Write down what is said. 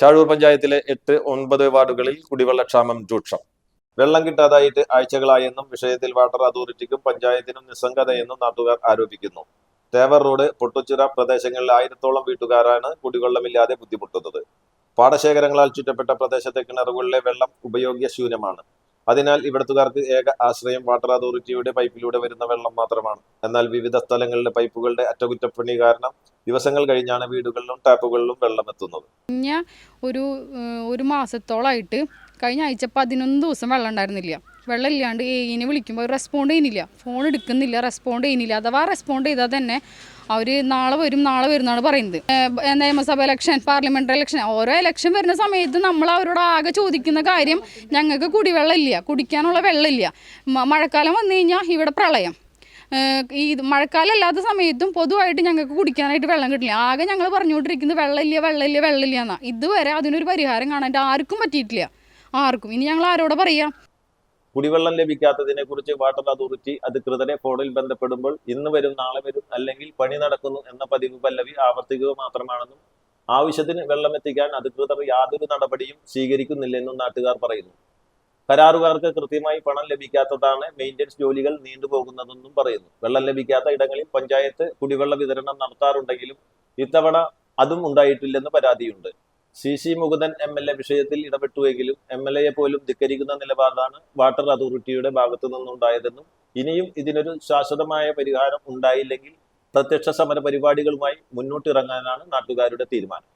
ചാഴൂർ പഞ്ചായത്തിലെ എട്ട് ഒൻപത് വാർഡുകളിൽ കുടിവെള്ളക്ഷാമം രൂക്ഷം. വെള്ളം കിട്ടാതായിട്ട് ആഴ്ചകളായെന്നും വിഷയത്തിൽ വാട്ടർ അതോറിറ്റിക്കും പഞ്ചായത്തിനും നിസ്സംഗതയെന്നും നാട്ടുകാർ ആരോപിക്കുന്നു. തേവർ റോഡ് പൊട്ടുച്ചിറ പ്രദേശങ്ങളിൽ ആയിരത്തോളം വീട്ടുകാരാണ് കുടിവെള്ളമില്ലാതെ ബുദ്ധിമുട്ടുന്നത്. പാടശേഖരങ്ങളാൽ ചുറ്റപ്പെട്ട പ്രദേശത്തെ കിണറുകളിലെ വെള്ളം ഉപയോഗ്യശൂന്യമാണ് അതിനാൽ ഇവിടത്തുകാർക്ക് ഏക ആശ്രയം വാട്ടർ അതോറിറ്റിയുടെ പൈപ്പിലൂടെ വരുന്ന വെള്ളം മാത്രമാണ്. എന്നാൽ വിവിധ സ്ഥലങ്ങളിലെ പൈപ്പുകളുടെ അറ്റകുറ്റപ്പണി കാരണം ദിവസങ്ങൾ കഴിഞ്ഞാണ് വീടുകളിലും ടാപ്പുകളിലും വെള്ളം എത്തുന്നത്. ഒരു ഒരു മാസത്തോളമായിട്ട് കഴിഞ്ഞ ആഴ്ച പതിനൊന്ന് ദിവസം വെള്ളം ഉണ്ടായിരുന്നില്ല. വെള്ളം ഇല്ലാണ്ട് ഏയിനെ വിളിക്കുമ്പോൾ റെസ്പോണ്ട് ചെയ്യുന്നില്ല. ഫോൺ എടുക്കുന്നില്ല റെസ്പോണ്ട് ചെയ്യുന്നില്ല. അഥവാ റെസ്പോണ്ട് ചെയ്താൽ തന്നെ അവർ നാളെ വരും നാളെ വരും എന്നാണ് പറയുന്നത്. നിയമസഭ ഇലക്ഷൻ പാർലമെന്ററി ഇലക്ഷൻ ഓരോ ഇലക്ഷൻ വരുന്ന സമയത്ത് നമ്മൾ അവരോട് ആകെ ചോദിക്കുന്ന കാര്യം ഞങ്ങൾക്ക് കുടിവെള്ളം ഇല്ല കുടിക്കാനുള്ള വെള്ളമില്ല. മഴക്കാലം വന്നു കഴിഞ്ഞാൽ ഇവിടെ പ്രളയം. ഈ മഴക്കാലം അല്ലാത്ത സമയത്തും പൊതുവായിട്ട് ഞങ്ങൾക്ക് കുടിക്കാനായിട്ട് വെള്ളം കിട്ടില്ല. ആകെ ഞങ്ങൾ പറഞ്ഞുകൊണ്ടിരിക്കുന്നത് വെള്ളമില്ല വെള്ളമില്ല വെള്ളമില്ല എന്നാണ് ഇതുവരെ അതിനൊരു പരിഹാരം കാണാൻ ആർക്കും പറ്റിയിട്ടില്ല. ആർക്കും. ഇനി ഞങ്ങൾ ആരോടെ പറയാം? കുടിവെള്ളം ലഭിക്കാത്തതിനെ കുറിച്ച് വാട്ടർ അതോറിറ്റി അധികൃതരെ ഫോണിൽ ബന്ധപ്പെടുമ്പോൾ ഇന്ന് വരും നാളെ വരും അല്ലെങ്കിൽ പണി നടക്കുന്നു എന്ന പതിവ് പല്ലവി ആവർത്തിക്കുക മാത്രമാണെന്നും ആവശ്യത്തിന് വെള്ളം എത്തിക്കാൻ അധികൃതർ യാതൊരു നടപടിയും സ്വീകരിക്കുന്നില്ലെന്നും നാട്ടുകാർ പറയുന്നു. കരാറുകാർക്ക് കൃത്യമായി പണം ലഭിക്കാത്തതാണ് മെയിന്റനൻസ് ജോലികൾ നീണ്ടുപോകുന്നതെന്നും പറയുന്നു. വെള്ളം ലഭിക്കാത്ത ഇടങ്ങളിൽ പഞ്ചായത്ത് കുടിവെള്ള വിതരണം നടത്താറുണ്ടെങ്കിലും ഇത്തവണ അതും ഉണ്ടായിട്ടില്ലെന്ന് പരാതിയുണ്ട്. C C Mukundan M L A വിഷയത്തിൽ ഇടപെട്ടുവെങ്കിലും എം എൽ എയെ പോലും ധിക്കരിക്കുന്ന നിലപാടാണ് വാട്ടർ അതോറിറ്റിയുടെ ഭാഗത്തു നിന്നുണ്ടായതെന്നും ഇനിയും ഇതിനൊരു ശാശ്വതമായ പരിഹാരം ഉണ്ടായില്ലെങ്കിൽ പ്രത്യക്ഷ സമര പരിപാടികളുമായി മുന്നോട്ടിറങ്ങാനാണ് നാട്ടുകാരുടെ തീരുമാനം.